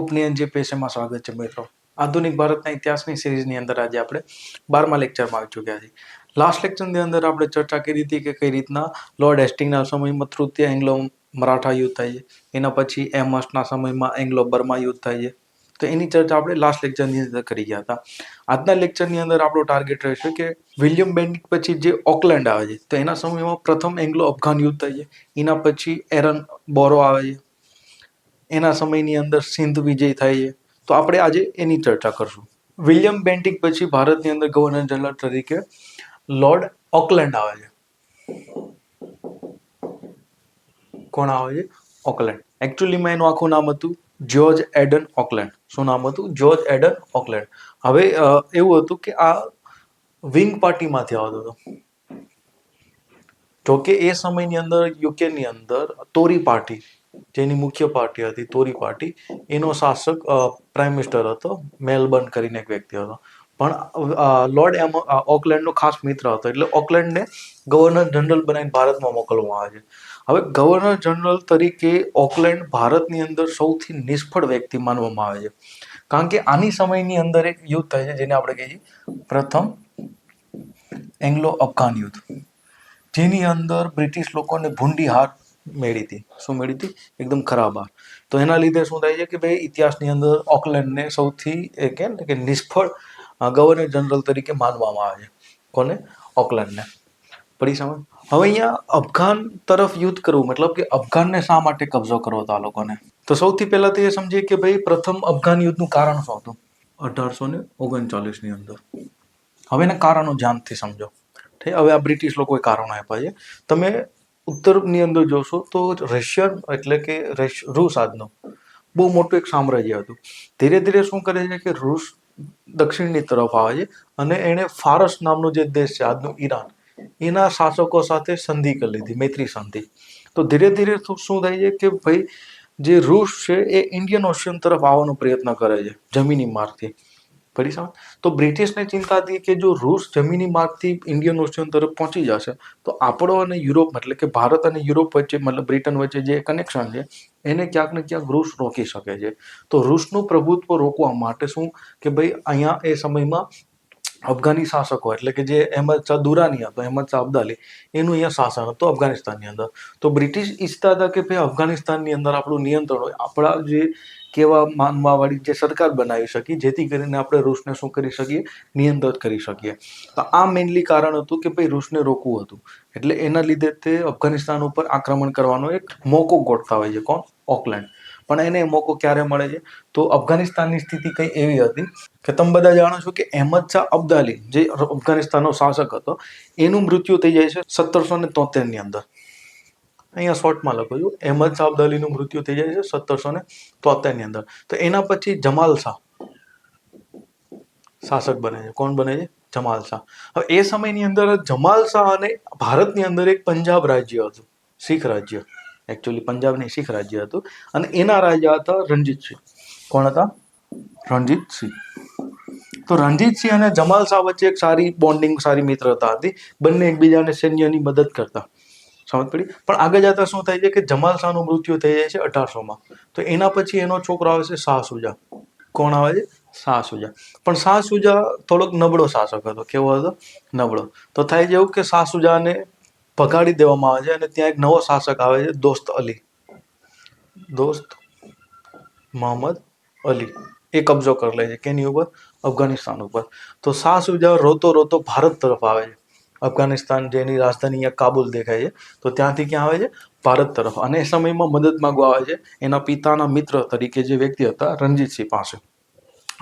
ઉપનયન જે પેશેમાં સ્વાગત છે મિત્રો. આધુનિક ભારતના ઇતિહાસની સિરીઝની અંદર આજે આપણે બારમા લેક્ચરમાં આવી ચૂક્યા છીએ. લાસ્ટ લેક્ચરની અંદર આપણે ચર્ચા કરી હતી કે કઈ રીતના લોર્ડ હેસ્ટિંગના સમયમાં તૃતીય એંગ્લો મરાઠા યુદ્ધ થાય છે. એના પછી એમસના સમયમાં એંગ્લો બર્મા યુદ્ધ થાય છે. તો એની ચર્ચા આપણે લાસ્ટ લેક્ચરની અંદર કરી ગયા હતા. આજના લેક્ચરની અંદર આપણો ટાર્ગેટ રહેશે કે વિલિયમ બેન્ડિક પછી જે ઓકલેન્ડ આવે છે, તો એના સમયમાં પ્રથમ એંગ્લો અફઘાન યુદ્ધ થાય છે. એના પછી એરન બોરો આવે છે. એના સમયની અંદર સિંધ વિજય થાય છે. તો આપણે આજે એની ચર્ચા કરશું. વિલિયમ બેન્ટિક પછી ભારતની અંદર ગવર્નર જનરલ તરીકે લોર્ડ ઓકલેન્ડ આવે છે. કોણ આવે છે? ઓકલેન્ડ. એકચ્યુઅલીમાં એનું આખું નામ હતું જ્યોર્જ એડન ઓકલેન્ડ. શું નામ હતું? George Eden Auckland. હવે એવું હતું કે આ વિંગ પાર્ટીમાંથી આવતો હતો. જોકે એ સમયની અંદર યુકેની અંદર તોરી પાર્ટી જેની મુખ્ય પાર્ટી હતી, તોરી પાર્ટી. એનો શાસક પ્રાઇમ મિનિસ્ટર હતો, મેલબર્ન કરીને એક વ્યક્તિ હતો. પણ લોર્ડ એમ ઓકલેન્ડનો ખાસ મિત્ર હતો. એટલે ઓકલેન્ડને ગવર્નર જનરલ બનાવીને ભારતમાં મોકલવામાં આવે છે. હવે ગવર્નર જનરલ તરીકે ઓકલેન્ડ ભારતની અંદર સૌથી નિષ્ફળ વ્યક્તિ માનવામાં આવે છે. કારણ કે આની સમયની અંદર એક યુદ્ધ થાય છે, જેને આપણે કહીએ પ્રથમ એંગ્લો અફઘાન યુદ્ધ. જેની અંદર બ્રિટિશ લોકોને ભૂંડી હાર મેળી હતી. શું મેળી હતી? એકદમ ખરાબ હાર તો એના લીધે શું થાય છે કે ભાઈ ઇતિહાસની અંદર ઓકલેન્ડને સૌથી એ કહે કે નિષ્ફળ ગવર્નર જનરલ તરીકે માનવામાં આવે છે. કોને? ઓકલેન્ડને. પડી સમજ? હવે અહીંયા અફઘાન તરફ યુદ્ધ કરવું, મતલબ કે અફઘાનને શા માટે કબજો કરવો હતો આ લોકોને? તો સૌથી પહેલા તો એ સમજીએ કે ભાઈ પ્રથમ અફઘાન યુદ્ધનું કારણ શું હતું? અઢારસો ને ઓગણચાલીસની અંદર. હવે એના કારણો ધ્યાનથી સમજો. હવે આ બ્રિટિશ લોકોએ કારણો આપ્યા છે. તમે ઉત્તરની અંદર જોશો તો રશિયન એટલે કે રૂસ આજનો. બહુ મોટું એક સામ્રાજ્ય હતું. ધીરે ધીરે શું કરે છે કે રૂસ દક્ષિણની તરફ આવે છે અને એણે ફારસ નામનો જે દેશ છે આજનું ઈરાન, એના શાસકો સાથે સંધિ કરી લીધી, મૈત્રી સંધિ. તો ધીરે ધીરે શું થાય છે કે ભાઈ જે રૂસ છે એ ઇન્ડિયન ઓશિયન તરફ આવવાનો પ્રયત્ન કરે છે જમીની માર્ગથી સમજ તો બ્રિટિશને ચિંતા હતી કે જો રૂસ જમીની માર્ગથી ઇન્ડિયન ઓશિયન તરફ પહોંચી જશે, તો આપણો અને યુરોપ એટલે કે ભારત અને યુરોપ વચ્ચે, મતલબ બ્રિટન વચ્ચે જે કનેક્શન છે, એને ક્યાંક ને ક્યાંક રૂસ રોકી શકે છે. તો રૂસનું પ્રભુત્વ રોકવા માટે શું કે ભાઈ અહીંયા એ સમયમાં અફઘાની શાસકો, એટલે કે જે અહેમદ શાહ દુરાની હતો, અહેમદ શાહ અબ્દાલી, એનું અહીંયા શાસન હતું અફઘાનિસ્તાનની અંદર. તો બ્રિટિશ ઈચ્છતા હતા કે ભાઈ અફઘાનિસ્તાનની અંદર આપણું નિયંત્રણ હોય, આપણા જે કેવા માનવાવાળી જે સરકાર બનાવી શકીએ જેથી કરીને આપણે રૂસને શું કરી શકીએ? નિયંત્રિત કરી શકીએ. તો આ મેઇનલી કારણ હતું કે ભાઈ રૂસને રોકવું હતું. એટલે એના લીધે તે અફઘાનિસ્તાન ઉપર આક્રમણ કરવાનો એક મોકો ગોઠતા હોય છે. કોણ? ઓકલેન્ડ. પણ એને મોકો ક્યારે મળે છે? તો અફઘાનિસ્તાનની સ્થિતિ કંઈ એવી હતી કે તમે બધા જાણો છો કે અહેમદ શાહ અબ્દાલી, જે અફઘાનિસ્તાનનો શાસક હતો, એનું મૃત્યુ થઈ જાય છે સત્તરસો ને તોતેરની અંદર. અહીંયા શોર્ટમાં લખું છું અહેમદ શાહ અબ્દાલીનું મૃત્યુ થઈ જાય છે સત્તરસો ને તોતેરની અંદર. તો એના પછી જમાલ શાહ. શાસક બને છે. કોણ બને છે? જમાલ શાહ. હવે એ સમયની અંદર જમાલ શાહ અને ભારતની અંદર એક પંજાબ રાજ્ય હતું. શીખ રાજ્ય. એકચ્યુઅલી પંજાબ નહીં, શીખ રાજ્ય હતું. અને એના રાજા હતા રણજીતસિંહ કોણ હતા? રણજીતસિંહ તો રણજીતસિંહ અને જમાલ શાહ વચ્ચે એક સારી બોન્ડિંગ સારી મિત્રતા હતી. બંને એકબીજાને સૈન્યની મદદ કરતા. સમજ પડી. પણ આગળ જતા શું થાય છે કે જમાલ શાહનું મૃત્યુ થઈ જાય છે અઢારસોમાં. તો એના પછી એનો છોકરો આવે છે શાહ સુજા. કોણ આવે છે? શાહ સુજા. પણ શાહ સુજા થોડોક નબળો શાસક હતો. કેવો હતો? નબળો. તો થાય છે એવું કે શાહ સુજાને ભગાડી દેવામાં આવે છે અને ત્યાં એક નવો શાસક આવે છે દોસ્ત અલી. દોસ્ત મોહમ્મદ અલી. એ કબજો કરી લે છે. કેની ઉપર? અફઘાનિસ્તાન ઉપર. તો શાહ સુજા રોતો રોતો ભારત તરફ આવે છે. અફઘાનિસ્તાન જેની રાજધાની અહીંયા કાબુલ દેખાય છે, તો ત્યાંથી ક્યાં આવે છે? ભારત તરફ. અને એ સમયમાં મદદ માગવા આવે છે એના પિતાના મિત્ર તરીકે જે વ્યક્તિ હતા, રણજીતસિંહ પાસે.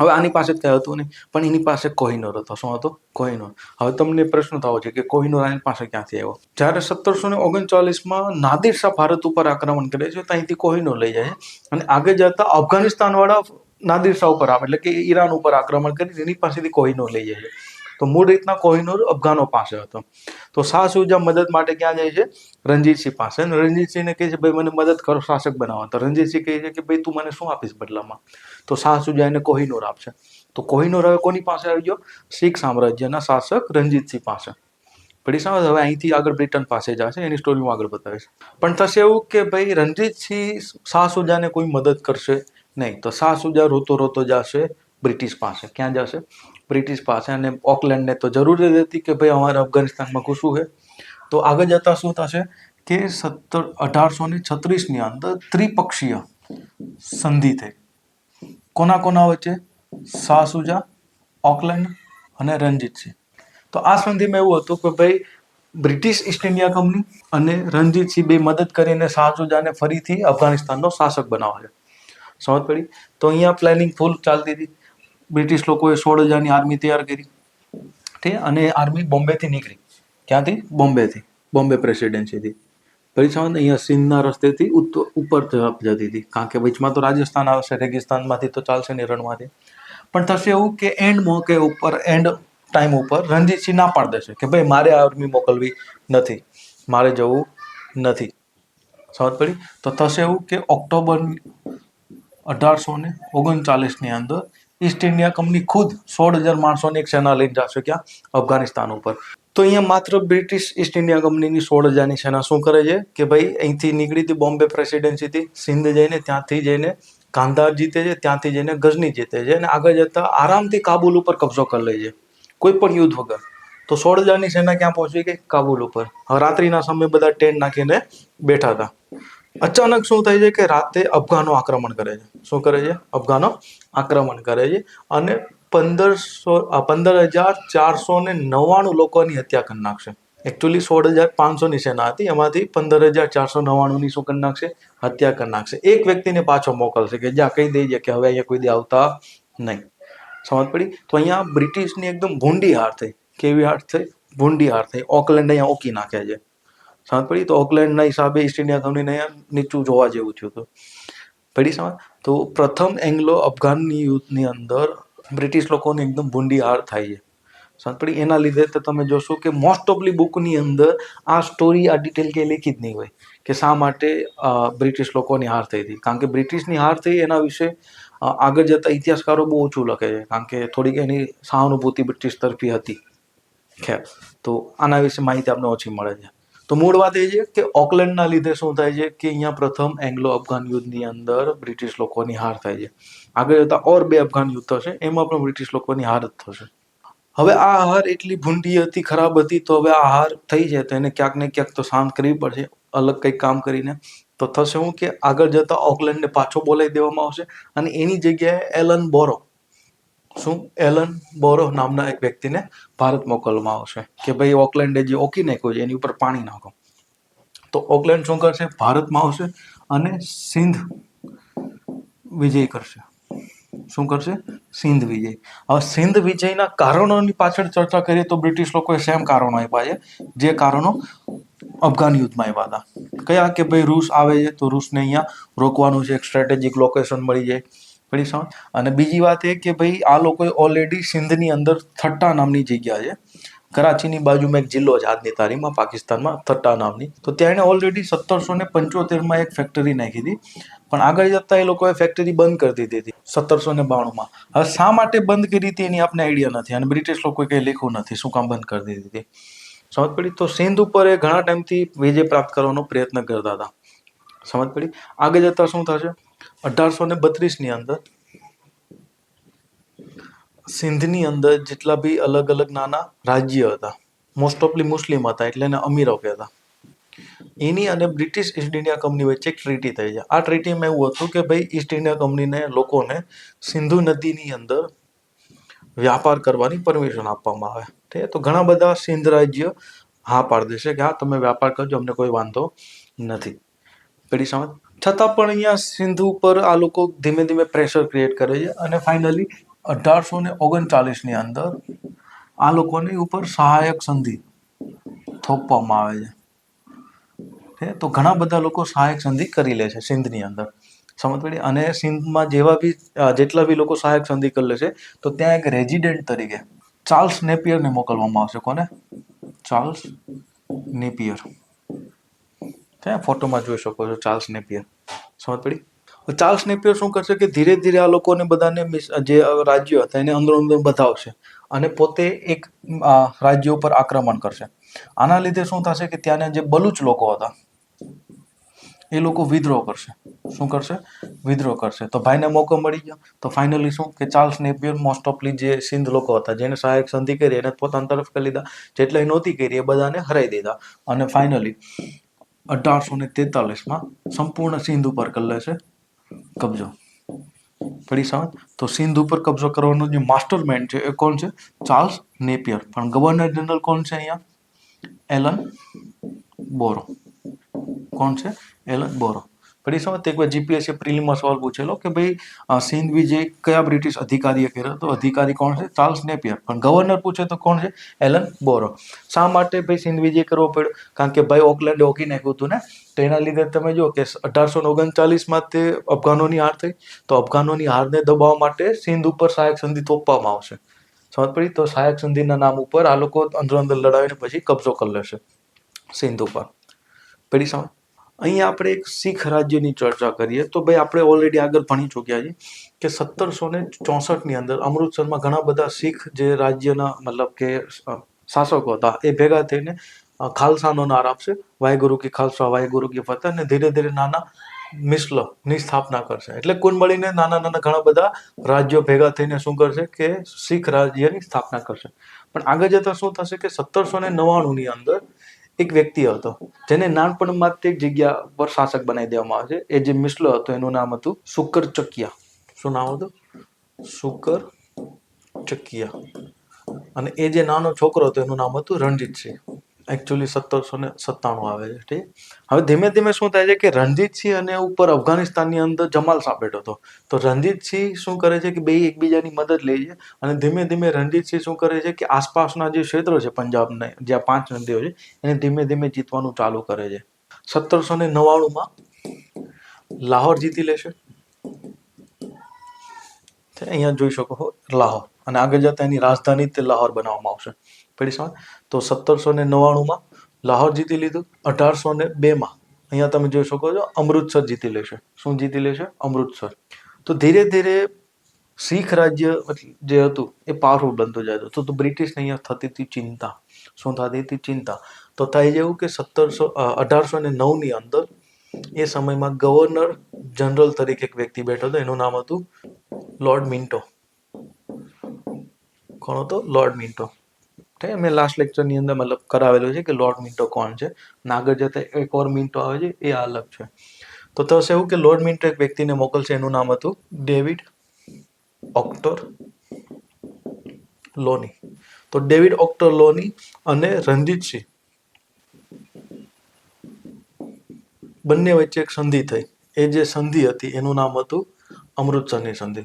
હવે આની પાસે કંઈ હતું નહીં, પણ એની પાસે કોહિનોર હતો. શું હતો? કોહિનોર. હવે તમને પ્રશ્ન થવો છે કે કોહિનોર આની પાસે ક્યાંથી આવ્યો? જ્યારે સત્તરસો ને ઓગણચાલીસમાં નાદિર શાહ ભારત ઉપર આક્રમણ કરે છે, ત્યાંથી કોહિનોર લઈ જાય અને આગળ જતા અફઘાનિસ્તાન વાળા નાદિર શાહ ઉપર આવે, એટલે કે ઈરાન ઉપર આક્રમણ કરી, એની પાસેથી કોહિનોર લઈ જાય તો મૂળ રીતના કોહિનૂર અફઘાનો પાસે હતો. તો શાહ સુજા મદદ માટે ક્યાં જાય છે? રણજીતસિંહ પાસે. અને રણજીતસિંહને કહે છે, ભાઈ, મને મદદ કરો શાસક બનાવવા. તો રણજીતસિંહ કહે છે કે, ભાઈ, તું મને શું આપીશ બદલામાં? તો શાહ સુજા એને કોહિનૂર આપશે. તો કોહિનૂર હવે કોની પાસે આવી ગયો? શીખ સામ્રાજ્યના શાસક રણજીતસિંહ પાસે. પડી સામે હવે અહીંથી આગળ બ્રિટન પાસે જશે, એની સ્ટોરી હું આગળ બતાવીશ. પણ થશે એવું કે, ભાઈ, રણજીતસિંહ શાહ સુજાને કોઈ મદદ કરશે નહીં. તો શાહ સુજા રોતો રોતો જશે બ્રિટિશ પાસે. ક્યાં જશે? બ્રિટિશ પાસે અને ઓકલેન્ડને તો જરૂર જ હતી કે ભાઈ અમારે અફઘાનિસ્તાનમાં ઘૂસવું છે. તો આગળ જતાં શું થશે કે સત્તર, અઢારસો ને છત્રીસની અંદર ત્રિપક્ષીય સંધિ થઈ. કોના કોના વચ્ચે? શાહ સુજા, ઓકલેન્ડ અને રણજીતસિંહ તો આ સંધિમાં એવું હતું કે ભાઈ બ્રિટિશ ઈસ્ટ ઇન્ડિયા કંપની અને રણજીતસિંહ બે મદદ કરીને શાહ સુજાને ફરીથી અફઘાનિસ્તાનનો શાસક બનાવે છે. સમજ પડી? તો અહીંયા પ્લાનિંગ ફૂલ ચાલતી હતી. બ્રિટિશ લોકોએ સોળ હજારની આર્મી તૈયાર કરી. ઠીક અને આર્મી બોમ્બેથી નીકળી. ક્યાંથી? બોમ્બેથી. બોમ્બે પ્રેસિડેન્સીથી. પછી સમજ અહીંયા સિંધના રસ્તેથી ઉપર જતી હતી. કારણ કે વચમાં તો રાજસ્થાન આવશે રેગિસ્તાનમાંથી તો ચાલશે ને રણમાંથી. પણ થશે એવું કે એન્ડ કે ઉપર એન્ડ ટાઈમ ઉપર રણજીતસિંહ ના પાડી દેશે કે ભાઈ મારે આર્મી મોકલવી નથી. મારે જવું નથી. સમજ પડી? તો થશે એવું કે ઓક્ટોબર અઢારસો ને ઓગણચાલીસની અંદર ઈસ્ટ ઇન્ડિયા કંપની ખુદ સોળ હજાર માણસોની એક સેના લઈને જશે ક્યાં? અફઘાનિસ્તાન ઉપર. તો અહીંયા માત્ર બ્રિટિશ ઈસ્ટ ઇન્ડિયા કંપનીની સોળ હજારની સેના શું કરે છે? કે ભાઈ અહીંથી નીકળી હતી બોમ્બે પ્રેસિડેન્સીથી સિંધ જઈને, ત્યાંથી જઈને કાંધાર જીતે છે, ત્યાંથી જઈને ગઝની જીતે છે અને આગળ જતા આરામથી કાબુલ ઉપર કબજો કરી લે છે. કોઈ પણ યુદ્ધ વગર. તો સોળ હજારની સેના ક્યાં પહોંચી ગઈ? કાબુલ ઉપર. રાત્રિના સમયે બધા ટેન્ટ નાખીને બેઠા હતા. અચાનક શું થાય છે કે રાતે અફઘાનો આક્રમણ કરે છે. શું કરે છે? અફઘાનો આક્રમણ કરે છે અને પંદરસો પંદર હજાર ચારસો ને નવ્વાણું લોકોની હત્યા કરી નાખશે. એકચ્યુઅલી સોળ હજાર પાંચસોની સેના હતી, એમાંથી પંદર હજાર ચારસો નવ્વાણુંની શું કરી નાખશે? હત્યા કરી નાખશે. એક વ્યક્તિને પાછો મોકલશે કે જ્યાં કહી દેજે કે હવે અહીંયા કોઈ દે આવતા નહીં. સમજ પડી? તો અહીંયા બ્રિટિશની એકદમ ભૂંડી હાર થઈ. કેવી હાર થઈ? ભૂંડી હાર થઈ. ઓકલેન્ડ અહીંયા ઓકી નાખે છે. સમજ પડી તો ઓકલેન્ડના હિસાબે ઈસ્ટ ઇન્ડિયા કંપનીને નીચું જોવા જેવું થયું હતું. પડી સમજ? તો પ્રથમ એંગ્લો અફઘાનની યુદ્ધની અંદર બ્રિટિશ લોકોની એકદમ ભૂંડી હાર થાય છે. સમજ પડી એના લીધે તો તમે જોશો કે મોસ્ટ ઓફલી બુકની અંદર આ સ્ટોરી આ ડિટેલ કે લેખી જ નહીં હોય કે શા માટે બ્રિટિશ લોકોની હાર થઈ હતી. કારણ કે બ્રિટિશની હાર થઈ એના વિશે આગળ જતા ઇતિહાસકારો બહુ ઓછું લખે છે. કારણ કે થોડીક એની સહાનુભૂતિ બ્રિટિશ તરફી હતી. ખેર તો આના વિશે માહિતી આપણે ઓછી મળે છે. તો મૂળ વાત એ છે કે ઓકલેન્ડના લીધે શું થાય છે કે અહીંયા પ્રથમ એંગ્લો અફઘાન યુદ્ધની અંદર બ્રિટિશ લોકોની હાર થાય છે. આગળ જતા ઓર બે અફઘાન યુદ્ધ થશે, એમાં પણ બ્રિટિશ લોકોની હાર જ થશે. હવે આ હાર એટલી ભૂંડી હતી, ખરાબ હતી, તો હવે આ હાર થઈ છે તો એને ક્યાંક ને ક્યાંક તો શાંત કરવી પડશે, અલગ કંઈક કામ કરીને. તો થશે શું કે આગળ જતા ઓકલેન્ડને પાછો બોલાવી દેવામાં આવશે અને એની જગ્યાએ એલન બોરો શું? એલન બોરો નામના એક વ્યક્તિને ભારત મોકલવામાં આવશે કે ભાઈ ઓકલેન્ડે જે ઓકી નાખ્યું છે, એની ઉપર પાણી નાખો. તો ઓકલેન્ડ શું કરશે? ભારતમાં આવશે અને સિંધ વિજય કરશે. શું કરશે? સિંધ વિજય. હવે સિંધ વિજયના કારણોની પાછળ ચર્ચા કરીએ તો બ્રિટિશ લોકોએ સેમ કારણો આપ્યા છે? જે કારણો અફઘાન યુદ્ધમાં આવ્યા હતા. કયા? કે ભાઈ રૂસ આવે છે તો રૂસને અહીંયા રોકવાનું છે, એક સ્ટ્રેટેજિક લોકેશન મળી જાય. પડી સમજ અને બીજી વાત એ કે ભાઈ, આ લોકોએ ઓલરેડી સિંધની અંદર થટ્ટા નામની જગ્યા છે. કરાચીની બાજુમાં એક જિલ્લો છે આજની તારીખમાં, પાકિસ્તાનમાં, થટ્ટા નામની. તો ત્યાં એણે ઓલરેડી સત્તરસો ને પંચોતેરમાં એક ફેક્ટરી નાખી હતી. પણ આગળ જતા એ લોકોએ ફેક્ટરી બંધ કરી દીધી હતી સત્તરસો ને બાણુંમાં. હવે શા માટે બંધ કરી હતી એની આપણે આઈડિયા નથી. અને બ્રિટિશ લોકોએ કંઈ લખ્યું નથી, શું કામ બંધ કરી દીધી હતી. સમજ પડી? તો સિંધ ઉપર એ ઘણા ટાઈમથી વિજય પ્રાપ્ત કરવાનો પ્રયત્ન કરતા હતા. સમજ પડી? આગળ જતા શું થશે? અઢારસો ને બત્રીસની અંદર સિંધની અંદર જેટલા બી અલગ અલગ નાના રાજ્ય હતા મોસ્ટ ઓફલી મુસ્લિમ હતા એટલે એને અમીરો કહેતા. એની અને બ્રિટિશ ઈસ્ટ ઇન્ડિયા કંપની વચ્ચે એક ટ્રીટી થઈ છે. આ ટ્રીટીમાં એવું હતું કે ભાઈ ઈસ્ટ ઇન્ડિયા કંપનીને લોકોને સિંધુ નદીની અંદર વ્યાપાર કરવાની પરમિશન આપવામાં આવે. ઠીક તો ઘણા બધા સિંધ રાજ્ય હા પાડી દેશે કે હા, તમે વ્યાપાર કરજો, અમને કોઈ વાંધો નથી. પેઢી સમજ? છતાં પણ અહીંયા સિંધુ ઉપર આ લોકો ધીમે ધીમે પ્રેશર ક્રિએટ કરે છે અને ફાઇનલી અઢારસો ને ઓગણચાલીસની અંદર આ લોકોની ઉપર સહાયક સંધિ થોપવામાં આવે છે. તો ઘણા બધા લોકો સહાયક સંધિ કરી લે છે સિંધની અંદર. સમજ પડી? અને સિંધમાં જેવા બી જેટલા બી લોકો સહાયક સંધિ કરી લે છે, તો ત્યાં એક રેઝિડેન્ટ તરીકે, ચાર્લ્સ નેપિયરને મોકલવામાં આવશે કોને? Charles Napier. ત્યાં ફોટોમાં જોઈ શકો છો ચાર્લ્સ નેપિયર? સમજ પડી? ચાર્લ્સ નેપિયર શું કરશે કે ધીરે ધીરે આ લોકોને બધાને જે રાજ્યો હતા એને અંદરો અંદર બધાવશે અને પોતે એક રાજ્ય ઉપર આક્રમણ કરશે. આના લીધે શું થશે કે ત્યાંના જે બલુચ લોકો હતા, એ લોકો વિદ્રોહ કરશે. શું કરશે? વિદ્રોહ કરશે. તો ભાઈને મોકો મળી ગયો. તો ફાઇનલી શું? કે ચાર્લ્સ નેપિયર મોસ્ટ ઓફલી જે સિંધ લોકો હતા જેને સહાયક સંધિ કરી એને પોતાની તરફ કરી લીધા જેટલા નહોતી કરી એ બધાને હરાઈ દીધા. અને ફાઇનલી અઢારસો ને તેતાલીસમાં સંપૂર્ણ સિંધ ઉપર કરી લે છે કબજો. પડી સમજ? તો સિંધ ઉપર કબજો કરવાનો જે માસ્ટર માઇન્ડ છે એ કોણ છે? Charles Napier. પણ ગવર્નર જનરલ કોણ છે અહીંયા? Ellenborough. કોણ છે? Ellenborough. પડી સમજ એક વાર જીપીએસસી પ્રિલિમમાં સવાલ પૂછેલો કે ભાઈ સિંધ વિજય કયા બ્રિટિશ અધિકારીએ કર્યો તો અધિકારી કોણ છે? Charles Napier. પણ ગવર્નર પૂછે તો કોણ છે? Ellenborough. શા માટે ભાઈ સિંધ વિજય કરવો પડ્યો? કારણ કે ભાઈ ઓકલેન્ડ ઓકી નાખ્યું હતું ને? તો એના લીધે તમે જો કે અઢારસો ઓગણચાલીસમાં તે અફઘાનોની હાર થઈ. તો અફઘાનોની હારને દબાવવા માટે સિંધ ઉપર સહાયક સંધિ થોપવામાં આવશે. સમજ પડી? તો સહાયક સંધિના નામ ઉપર આ લોકો અંદર અંદર લડાવીને પછી કબજો કરી લેશે સિંધ ઉપર. પડી સમજ? અહીંયા આપણે એક શીખ રાજ્યની ચર્ચા કરીએ. તો ભાઈ આપણે ઓલરેડી આગળ ભણી ચૂક્યા છીએ કે સત્તરસો ને ચોસઠની અંદર અમૃતસરમાં ઘણા બધા શીખ જે રાજ્યના મતલબ કે શાસકો હતા એ ભેગા થઈને ખાલસાનો નાર આપશે વાહેગુરુ કી ખાલસા વાહેગુરુ કી ફતહ અને ધીરે ધીરે નાના મિસ્લની સ્થાપના કરશે. એટલે કુલ મળીને નાના નાના ઘણા બધા રાજ્યો ભેગા થઈને શું કરશે કે શીખ રાજ્યની સ્થાપના કરશે. પણ આગળ જતાં શું થશે કે સત્તરસો ને નવ્વાણુંની અંદર એક વ્યક્તિ હતો, જેને નાનપણમાં તે જગ્યા પર શાસક બનાવી દેવામાં આવે છે. એ જે મિસલો હતો, એનું નામ હતું શુકર ચકિયા. શું નામ હતું? શુકર ચકિયા. અને એ જે નાનો છોકરો હતો, એનું નામ હતું રણજીતસિંહ. એકચ્યુઅલી સત્તરસો ને સત્તાણું આવે છે, ઠીક? હવે ધીમે ધીમે શું થાય છે કે રણજીતસિંહ અને ઉપર અફઘાનિસ્તાનની અંદર જમાલ સાબેટ હતો. તો રણજીતસિંહ શું કરે છે કે બે એકબીજાની મદદ લે છે અને ધીમે ધીમે રણજીતસિંહ શું કરે છે કે આસપાસના જે ક્ષેત્રો છે પંજાબના જ્યાં પાંચ નદીઓ છે, એને ધીમે ધીમે જીતવાનું ચાલુ કરે છે. સત્તરસો ને નવ્વાણુંમાં લાહોર જીતી લેશે. છે. અહીંયા જોઈ શકો છો લાહોર. અને આગળ જતા એની રાજધાની તે લાહોર બનાવવામાં આવશે. પડી સમજ તો સત્તરસો ને નવ્વાણુંમાં લાહોર જીતી લીધું અઢારસો ને બેમાં અહીંયા તમે જોઈ શકો છો, અમૃતસર જીતી લેશે. શું જીતી લેશે? અમૃતસર. તો ધીરે ધીરે શીખ રાજ્ય જે હતું, એ પાવરફુલ બનતું જાય હતું તો બ્રિટિશને અહીંયા થતી હતી ચિંતા. શું થતી હતી? ચિંતા. તો થાય જેવું કે સત્તરસો અઢારસો ને નવની અંદર એ સમયમાં ગવર્નર જનરલ તરીકે એક વ્યક્તિ બેઠો હતો, એનું નામ હતું લોર્ડ મિન્ટો. કોણ હતો? Lord Minto. ઠીક મેં લાસ્ટ લેક્ચરની અંદર મતલબ કરાવેલું છે કે લોર્ડ મિન્ટો કોણ છે. અને જતા એક ઓર મિન્ટો આવે છે, એ અલગ છે. તો થશે એવું કે લોર્ડ મિન્ટો એક વ્યક્તિને મોકલશે, એનું નામ હતું ડેવિડ ઓક્ટર લોની. તો ડેવિડ ઓક્ટર લોની અને રણજીતસિંહ બંને વચ્ચે એક સંધિ થઈ. એ જે સંધિ હતી, એનું નામ હતું અમૃતસરની સંધિ.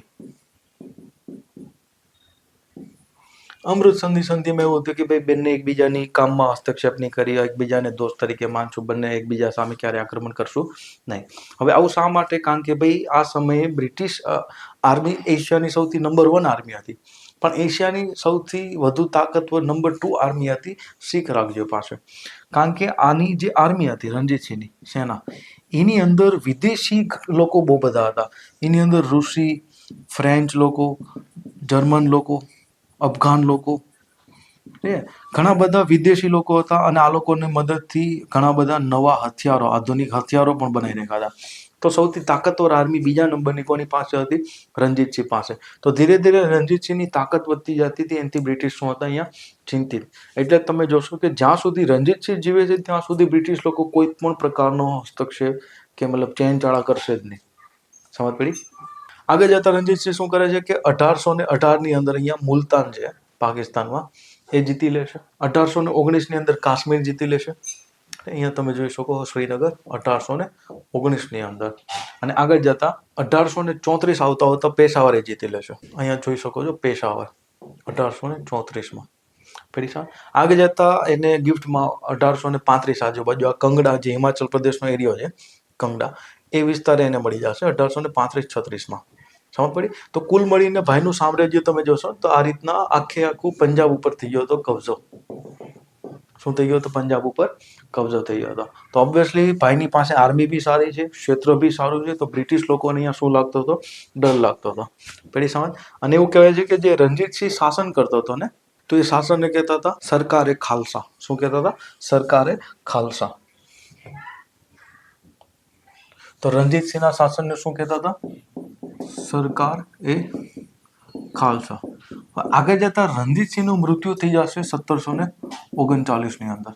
અમૃત સંધિ સંધિમાં એવું હતું કે ભાઈ, બંને એકબીજાની કામમાં હસ્તક્ષેપ નહીં કરી, એકબીજાને દોસ્ત તરીકે માનશું, બંને એકબીજા સામે ક્યારે આક્રમણ કરશું નહીં. હવે આવું શા માટે? કારણ કે ભાઈ, આ સમયે બ્રિટિશ આર્મી એશિયાની સૌથી નંબર વન આર્મી હતી. પણ એશિયાની સૌથી વધુ તાકતવર નંબર ટુ આર્મી હતી શીખ રાખજો પાસે કારણ કે આની જે આર્મી હતી, રણજીતસિંહની સેના, એની અંદર વિદેશી લોકો બહુ બધા હતા. એની અંદર રૂસી, ફ્રેન્ચ લોકો, જર્મન લોકો, અફઘાન લોકો ઘણા બધા વિદેશી લોકો હતા અને આ લોકોની મદદથી ઘણા બધા નવા હથિયારો, આધુનિક હથિયારો પણ બનાવી નાખ્યા હતા. તો સૌથી તાકતવર આર્મી બીજા નંબરની કોની પાસે હતી? રણજીતસિંહ પાસે. તો ધીરે ધીરે રણજીતસિંહની તાકાત વધતી જતી હતી, એનાથી બ્રિટિશ શું હતા અહીંયા ચિંતિત. એટલે તમે જોશો કે જ્યાં સુધી રણજીતસિંહ જીવે છે, ત્યાં સુધી બ્રિટિશ લોકો કોઈ પણ પ્રકારનો હસ્તક્ષેપ કે મતલબ ચેન ચાળા કરશે જ નહીં. સમજ પડી? આગળ જતા રણજીતસિંહ શું કરે છે કે અઢારસો ને અઢારની અંદર અહીંયા મુલતાન છે પાકિસ્તાનમાં. એ જીતી લેશે. અઢારસો ને ઓગણીસની અંદર કાશ્મીર જીતી લેશે. અહીંયા તમે જોઈ શકો છો શ્રીનગર અઢારસો ને ઓગણીસની અંદર. અને આગળ જતા અઢારસો ને ચોત્રીસ આવતા આવતા પેશાવર જીતી લેશો. અહીંયા જોઈ શકો છો પેશાવર, અઢારસો ને ચોત્રીસમાં. પેલી આગળ જતા એને ગિફ્ટમાં અઢારસો ને પાંત્રીસ આજુબાજુ આ કંગડા જે હિમાચલ પ્રદેશનો એરિયો છે, કંગડા, એ વિસ્તાર એને મળી જશે અઢારસો ને પાંત્રીસ છત્રીસમાં. સમજ પડી? તો કુલ મળીને ભાઈનું સામ્રાજ્ય તમે જોશો તો આ રીતના આખે આખું પંજાબ ઉપર થઈ ગયો હતો કબજો. શું થઈ ગયો હતો પંજાબ ઉપર? કબજો થઈ ગયો હતો. તો ઓબ્વિયસલી ભાઈની પાસે આર્મી બી સારી છે, ક્ષેત્ર બી સારું છે, તો બ્રિટિશ લોકોને અહીંયા શું લાગતો હતો? ડર લાગતો હતો. પેલી સમજ? અને એવું કહેવાય છે કે જે રણજીતસિંહ શાસન કરતો હતો ને, તો એ શાસનને કહેતા હતા, સરકારે ખાલસા. શું કહેતા હતા? સરકારે ખાલસા. તો રણજીતસિંહના શાસનને શું કહેતા હતા? સરકાર એ ખાલસા આગળ જતા રણજીતસિંહનું મૃત્યુ થઈ જશે સત્તરસો ને ઓગણચાલીસની અંદર.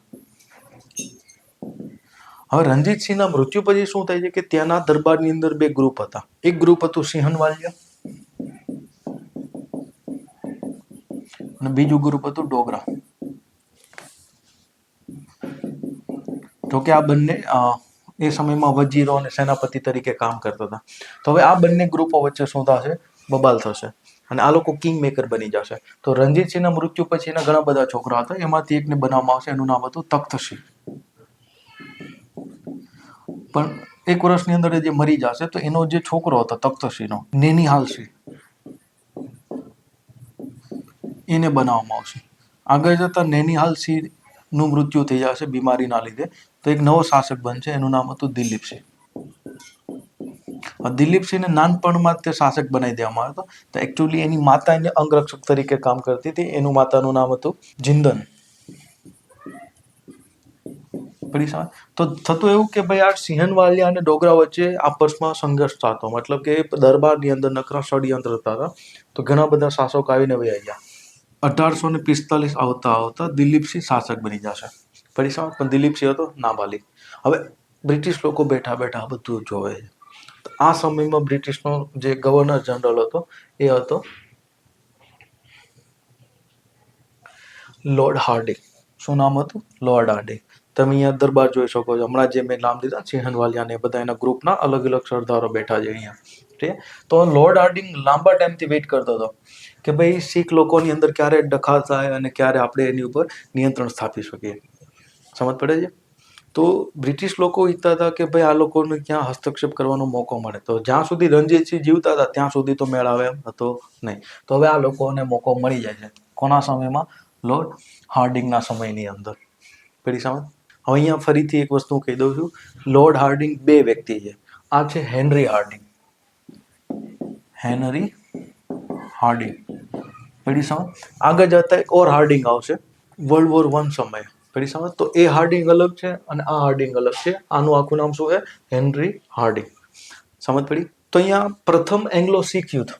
હવે રણજીતસિંહના મૃત્યુ પછી શું થાય છે કે ત્યાંના દરબારની અંદર બે ગ્રુપ હતા. એક ગ્રુપ હતું સિંહનવાલિયા અને બીજું ગ્રુપ હતું ડોગરા. જો કે આ બંને એ સમયમાં વજીરો અને સેનાપતિ તરીકે કામ કરતા હતા. તો હવે આ બંને ગ્રુપો વચ્ચે શું થશે? બબાલ થશે. અને આ લોકો કિંગ મેકર બની જશે. તો રણજીતસિંહના મૃત્યુ પછી એના ઘણા બધા છોકરા હતા. એમાંથી એકને બનાવવામાં આવશે, એનું નામ હતું તખ્તસિંહ. પણ એક વર્ષની અંદર જે મરી જશે, તો એનો જે છોકરો હતો તખ્તસિંહનો નેનિહાલસિંહ એને બનાવવામાં આવશે. આગળ જતા નૈનિહાલ સિંહનું મૃત્યુ થઈ જશે બીમારીના લીધે, તો એક નવો શાસક બનશે, એનું નામ હતું દિલીપસિંહ. દિલીપસિંહને નાનપણમાં તે શાસક બનાવી દેવામાં આવ્યો હતો, તો એકચ્યુઅલી એની માતા એને અંગરક્ષક તરીકે કામ કરતી હતી, એનું માતાનું નામ હતું જિંદન. પડી સમજ? તો થતું એવું કે ભાઈ આ સિંહનવાલિયા અને ડોગરા વચ્ચે આપસમાં સંઘર્ષ થતો. મતલબ કે દરબારની અંદર નકરા ષડયંત્ર થતા હતા તો. ઘણા બધા શાસકો આવીને વહી ગયા. અઢારસો ને પિસ્તાલીસ આવતા આવતા દિલીપસિંહ શાસક બની જશે. પડી સમજ? પણ દિલીપસિંહ હતો નાબાલિક. હવે બ્રિટિશ લોકો બેઠા બેઠા બધું જોવે છે. આ સમયમાં બ્રિટિશનો જે ગવર્નર જનરલ હતો, એ હતો લોર્ડ હાર્ડિંગ. શું નામ હતું? Lord Hardinge. તમે અહીંયા દરબાર જોઈ શકો છો. હમણાં જે મેં નામ દીધા સિંહનવાલિયા ને બધા એના ગ્રુપના અલગ અલગ સરદારો બેઠા છે અહીંયા. ઠીક તો લોર્ડ હાર્ડિંગ લાંબા ટાઈમથી વેઇટ કરતો હતો કે ભાઈ શીખ લોકોની અંદર ક્યારે ડખા થાય અને ક્યારે આપણે એની ઉપર નિયંત્રણ સ્થાપી શકીએ. સમજ પડે છે? તો બ્રિટિશ લોકો ઈચ્છતા હતા કે ભાઈ આ લોકોને ક્યાં હસ્તક્ષેપ કરવાનો મોકો મળે. તો જ્યાં સુધી રણજીતસિંહ જીવતા હતા, ત્યાં સુધી તો મેળાવે હતો નહીં. તો હવે આ લોકોને મોકો મળી જાય છે. કોના સમયમાં? લોર્ડ હાર્ડિંગના સમયની અંદર. પેલી સમજ? હવે અહીંયા ફરીથી એક વસ્તુ કહી દઉં છું. લોર્ડ હાર્ડિંગ બે વ્યક્તિ છે. આ છે હેનરી હાર્ડિંગ હેનરી હાર્ડિંગ પેલી સમજ? આગળ જતા એક ઓર હાર્ડિંગ આવશે. વર્લ્ડ વોર વન સમયે. પેલી સમજ? તો એ હાર્ડિંગ અલગ છે અને આ હાર્ડિંગ અલગ છે. આનું આખું નામ શું છે? હેનરી હાર્ડિંગ સમજ પડી? તો અહીંયા પ્રથમ એંગ્લો શીખ યુદ્ધ.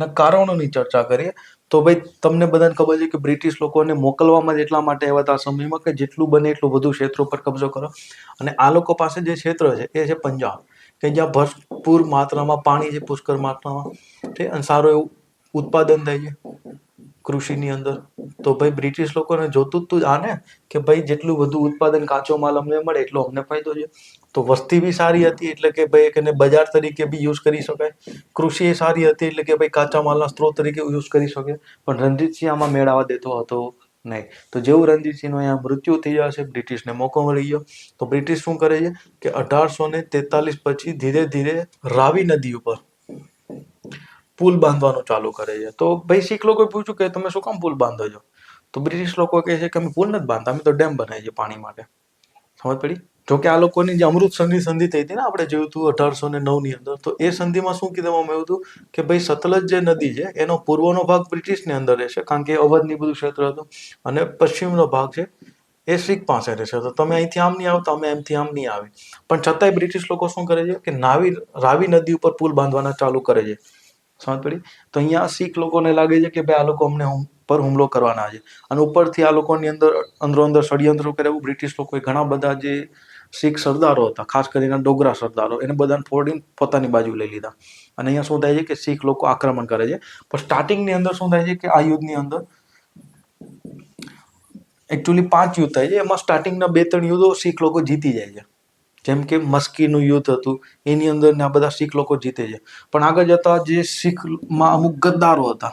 ના કારણોની ચર્ચા કરીએ. તો ભાઈ, તમને બધાને ખબર છે કે બ્રિટિશ લોકોને મોકલવામાં જ એટલા માટે આવ્યા હતા સમયમાં કે જેટલું બને એટલું વધુ ક્ષેત્રો પર કબજો કરો. અને આ લોકો પાસે જે ક્ષેત્ર છે એ છે પંજાબ, કે જ્યાં ભરપૂર માત્રામાં પાણી છે, પુષ્કળ માત્રામાં. અને સારું એવું ઉત્પાદન થાય છે કૃષિની અંદર. તો ભાઈ, બ્રિટિશ લોકોને જોતું જ તું આને કે ભાઈ, જેટલું વધુ ઉત્પાદન કાચો માલ અમને મળે એટલો અમને ફાયદો છે. તો વસ્તી બી સારી હતી એટલે કે ભાઈ એને બજાર તરીકે બી યુઝ કરી શકાય. કૃષિ એ સારી હતી એટલે કે ભાઈ કાચા માલના સ્ત્રોત તરીકે યુઝ કરી શકે. પણ રણજીતસિંહ આમાં મેળાવા દેતો હતો નહીં. તો જેવું રણજીતસિંહનું અહીંયા મૃત્યુ થઈ જશે બ્રિટિશને મોકો મળી ગયો. તો બ્રિટિશ શું કરે છે કે અઢારસો ને તેતાલીસ પછી ધીરે ધીરે રાવી નદી ઉપર પુલ બાંધવાનું ચાલુ કરે છે. તો ભાઈ શીખ લોકોએ પૂછ્યું કે તમે શું કામ પુલ બાંધો છો? તો બ્રિટિશ લોકો કહે છે કે અમે પુલ નથી બાંધતા, અમે તો ડેમ બનાવીએ છીએ પાણી માટે. સમજ પડી? જો કે આ લોકોની જે અમૃતસરની સંધિ થઈ હતી ને આપણે જોયું હતું અઢારસો ને નવની અંદર, તો એ સંધિમાં શું કીધવામાં આવ્યું હતું કે ભાઈ સતલજ જે નદી છે, એનો પૂર્વનો ભાગ બ્રિટિશની અંદર રહેશે, કારણ કે અવધની બધું ક્ષેત્ર હતું અને પશ્ચિમનો ભાગ છે, એ શીખ પાસે રહેશે. તો તમે અહીંથી આમ નહીં આવતા, અમે એમથી આમ નહીં આવે પણ છતાંય બ્રિટિશ લોકો શું કરે છે કે નાવી, રાવી નદી ઉપર પુલ બાંધવાના ચાલુ કરે છે. સમજ પડી? તો અહીંયા શીખ લોકોને લાગે છે કે ભાઈ આ લોકો અમને પર હુમલો કરવાના છે. અને ઉપરથી આ લોકોની અંદર અંદરો અંદર ષડયંત્રો કરે એવું બ્રિટિશ લોકોએ ઘણા બધા જે શીખ સરદારો હતા, ખાસ કરીને ડોગરા સરદારો, એને બધાને ફોડીને પોતાની બાજુ લઈ લીધા. અને અહીંયા શું થાય છે કે શીખ લોકો આક્રમણ કરે છે. પણ સ્ટાર્ટિંગની અંદર શું થાય છે કે આ યુદ્ધની અંદર એકચ્યુઅલી પાંચ યુદ્ધ થાય છે. એમાં સ્ટાર્ટિંગના બે ત્રણ યુદ્ધો શીખ લોકો જીતી જાય છે. જેમ કે મસ્કીનું યુદ્ધ હતું, એની અંદર ને આ બધા શીખ લોકો જીતે છે. પણ આગળ જતા જે શીખમાં અમુક ગદ્દારો હતા,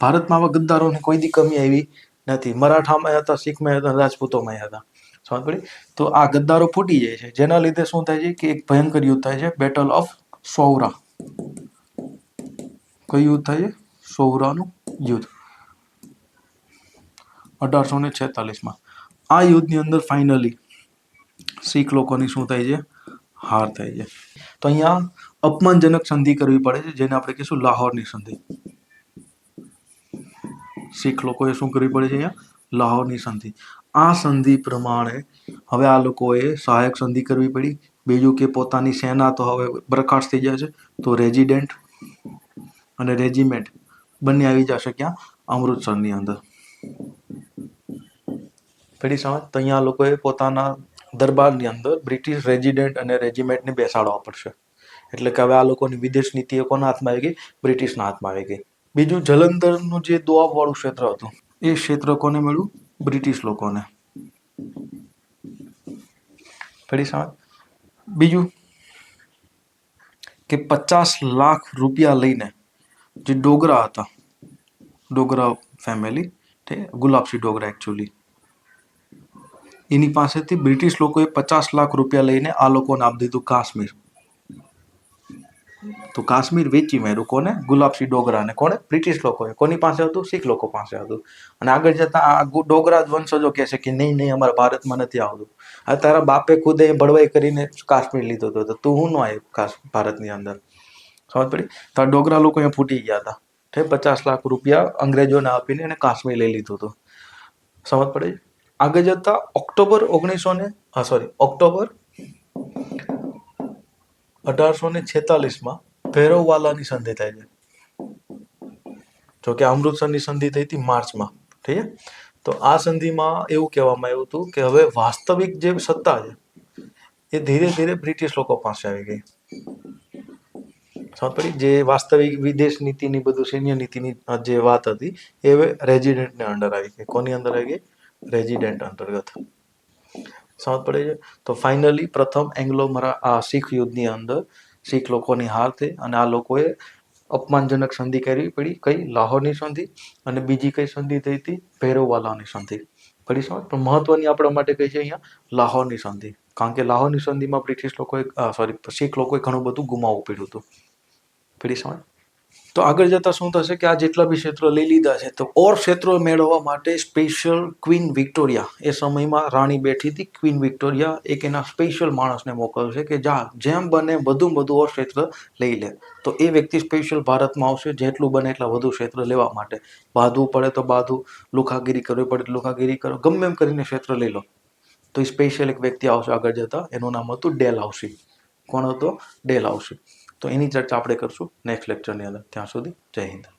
ભારતમાં આવા ગદ્દારોની કોઈ દી કમી આવી નથી. મરાઠામાં હતા, શીખમાં હતા રાજપૂતોમાં હતા. પડી? તો આ ગદ્દારો ફૂટી જાય છે. જેના લીધે શું થાય છે કે એક ભયંકર યુદ્ધ થાય છે. બેટલ ઓફ સૌરા કયું યુદ્ધ થાય છે? સૌરાનું યુદ્ધ. અઢારસો ને છેતાલીસમાં. આ યુદ્ધની અંદર ફાઇનલી શીખ લોકોની શું થાય છે? હાર થાય છે. તો અહીંયા અપમાનજનક સંધિ કરવી પડે છે, જેને આપણે કહીશું લાહોરની સંધિ. શીખ લોકોએ શું કરવી પડે છે અહીંયા? લાહોરની સંધિ. આ સંધિ પ્રમાણે હવે આ લોકોએ સહાયક સંધિ કરવી પડી. બીજું કે પોતાની સેના તો હવે બરખાસ્ત થઈ જાય છે, તો રેજિડેન્ટ અને રેજિમેન્ટ બંને આવી જશે ક્યાં? અમૃતસરની અંદર. પેલી સમજ, તો અહીંયા લોકોએ પોતાના દરબારની અંદર બ્રિટિશ રેજિડેન્ટ અને રેજિમેન્ટને બેસાડવા પડશે. એટલે કે હવે આ લોકોની વિદેશ નીતિ કોના હાથમાં આવી ગઈ? બ્રિટિશના હાથમાં આવી ગઈ. બીજું જલંધરનું જે દોઆબવાળું ક્ષેત્ર હતું એ ક્ષેત્ર કોને મળ્યું? બ્રિટિશ લોકોને. પેલી સમજ બીજું કે પચાસ લાખ રૂપિયા લઈને જે ડોગરા હતા, ડોગરા ફેમિલી તે ગુલાબસિંહ ડોગરા એકચ્યુઅલી એની પાસેથી બ્રિટિશ લોકોએ પચાસ લાખ રૂપિયા લઈને આ લોકોને આપી દીધું કાશ્મીર. તો કાશ્મીર વેચી માર્યું કોને? ગુલાબસિંહ ડોગરાને કોને બ્રિટિશ લોકોએ. કોની પાસે હતું? શીખ લોકો પાસે હતું. અને આગળ જતાં આ ડોગરા વંશજો કહે છે કે નહીં નહીં, અમારા ભારતમાં નથી આવતું. આ તારા બાપે ખુદે ભળવાઈ કરીને કાશ્મીર લીધો હતો. તો તું હું ન આવે ભારતની અંદર? સમજ પડી? તો આ ડોગરા લોકો અહીંયા ફૂટી ગયા હતા. ઠે પચાસ લાખ રૂપિયા અંગ્રેજોને આપીને એને કાશ્મીર લઈ લીધું હતું. સમજ પડે? આગળ જતાં ઓક્ટોબર ઓગણીસો ને, હા સોરી ઓક્ટોબર અઢારસો ને છેતાલીસમાં ભૈરવવાલાની સંધિ થાય છે જો કે અમૃતસરની સંધિ થઈ હતી માર્ચમાં, ઠીક છે? તો આ સંધિમાં એવું કહેવામાં આવ્યું હતું કે હવે વાસ્તવિક જે સત્તા છે, એ ધીરે ધીરે બ્રિટિશ લોકો પાસે આવી ગઈ. પડી જે વાસ્તવિક વિદેશ નીતિની બધું, સૈન્ય નીતિની જે વાત હતી, એ હવે રેજિડેન્ટને અંડર આવી ગઈ. કોની અંદર આવી ગઈ? રેજિડેન્ટ અંતર્ગત. સમજ પડે છે. તો ફાઇનલી પ્રથમ એંગ્લો મરા, આ શીખ યુદ્ધની અંદર શીખ લોકોની હાર થઈ અને આ લોકોએ અપમાનજનક સંધિ કરવી પડી. કઈ? લાહોરની સંધિ અને બીજી કઈ સંધિ થઈ હતી? ભૈરવવાલાની સંધિ. પડી સમજ? પણ મહત્વની આપણા માટે કઈ છે અહીંયા? લાહોરની સંધિ. કારણ કે લાહોરની સંધિમાં બ્રિટિશ લોકોએ સોરી શીખ લોકોએ ઘણું બધું ગુમાવવું પડ્યું હતું. પડી સમજ? તો આગળ જતાં શું થશે કે આ જેટલા બી ક્ષેત્રો લઈ લીધા છે, તો ઓર ક્ષેત્રો મેળવવા માટે સ્પેશિયલ ક્વીન વિક્ટોરિયા એ સમયમાં રાણી બેઠી હતી ક્વીન વિક્ટોરિયા એક એના સ્પેશિયલ માણસને મોકલશે કે જા, જેમ બને વધુ વધુ ઓર ક્ષેત્ર લઈ લે. તો એ વ્યક્તિ સ્પેશિયલ ભારતમાં આવશે, જેટલું બને એટલા વધુ ક્ષેત્ર લેવા માટે. બાંધવું પડે તો બાંધવું, લુખાગીરી કરવી પડે લુખાગીરી કરો, ગમે એમ કરીને ક્ષેત્ર લઈ લો. તો એ સ્પેશિયલ એક વ્યક્તિ આવશે આગળ જતા, એનું નામ હતું ડેલ આવશે કોણ હતો? Dalhousie. તો એની ચર્ચા આપણે કરશું નેક્સ્ટ લેક્ચરની અંદર. ત્યાં સુધી જય હિન્દ.